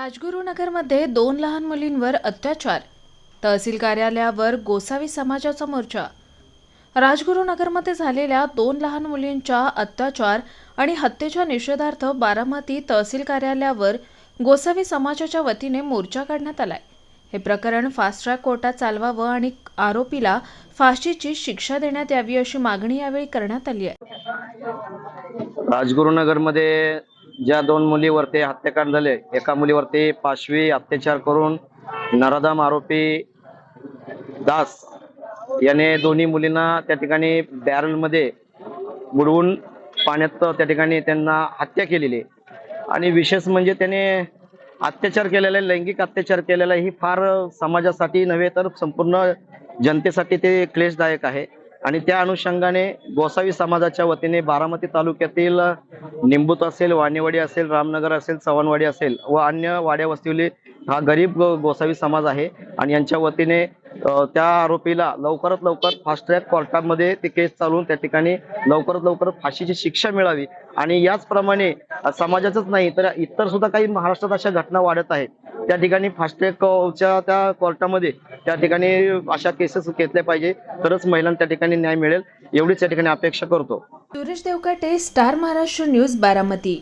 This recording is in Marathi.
राजगुरुनगरमध्ये दोन लहान मुलींवर अत्याचार. तहसील कार्यालयावर गोसावी समाजाचा मोर्चा राजगुरुनगरमध्ये झालेल्या दोन लहान मुलींच्या अत्याचार आणि हत्येच्या निषेधार्थ बारामती तहसील कार्यालयावर गोसावी समाजाच्या वतीने मोर्चा काढण्यात आलाय. हे प्रकरण फास्ट ट्रॅक कोर्टात चालवावं आणि आरोपीला फाशीची शिक्षा देण्यात यावी अशी मागणी यावेळी करण्यात आली आहे. राजगुरुनगरमध्ये ज्या दोन मुलीवरती हत्याकांड झाले एका मुलीवरती पाशवी अत्याचार करून नराधाम आरोपी दास याने दोन्ही मुलींना त्या ठिकाणी बॅरलमध्ये बुडवून पाण्यात त्या ठिकाणी त्यांना हत्या केलेली आणि विशेष म्हणजे त्याने अत्याचार केलेला लैंगिक अत्याचार केलेला ही फार समाजासाठी नव्हे तर संपूर्ण जनतेसाठी ते क्लेशदायक आहे. आणि त्या अनुषंगाने गोसावी समाजाच्या वतीने बारामती तालुक्यातील निंबूत असेल वाणीवाडी असेल रामनगर असेल चव्हाणवाडी असेल व अन्य वाड्या वस्तीवली हा गरीब गोसावी समाज आहे. आणि यांच्या वतीने त्या आरोपीला लवकरात लवकर फास्ट ट्रॅक कोर्टामध्ये ते केस चालवून त्या ठिकाणी लवकरात लवकर फाशीची शिक्षा मिळावी. आणि याचप्रमाणे समाजाचंच नाही तर इतर सुद्धा काही महाराष्ट्रात अशा घटना वाढत आहेत. त्या ठिकाणी फास्ट्रॅकच्या त्या कोर्टामध्ये त्या ठिकाणी अशा केसेस घेतल्या पाहिजे. तरच महिलांना त्या ठिकाणी न्याय मिळेल. एवढीच त्या ठिकाणी अपेक्षा करतो. Suresh Devkate star Maharashtra news Baramati.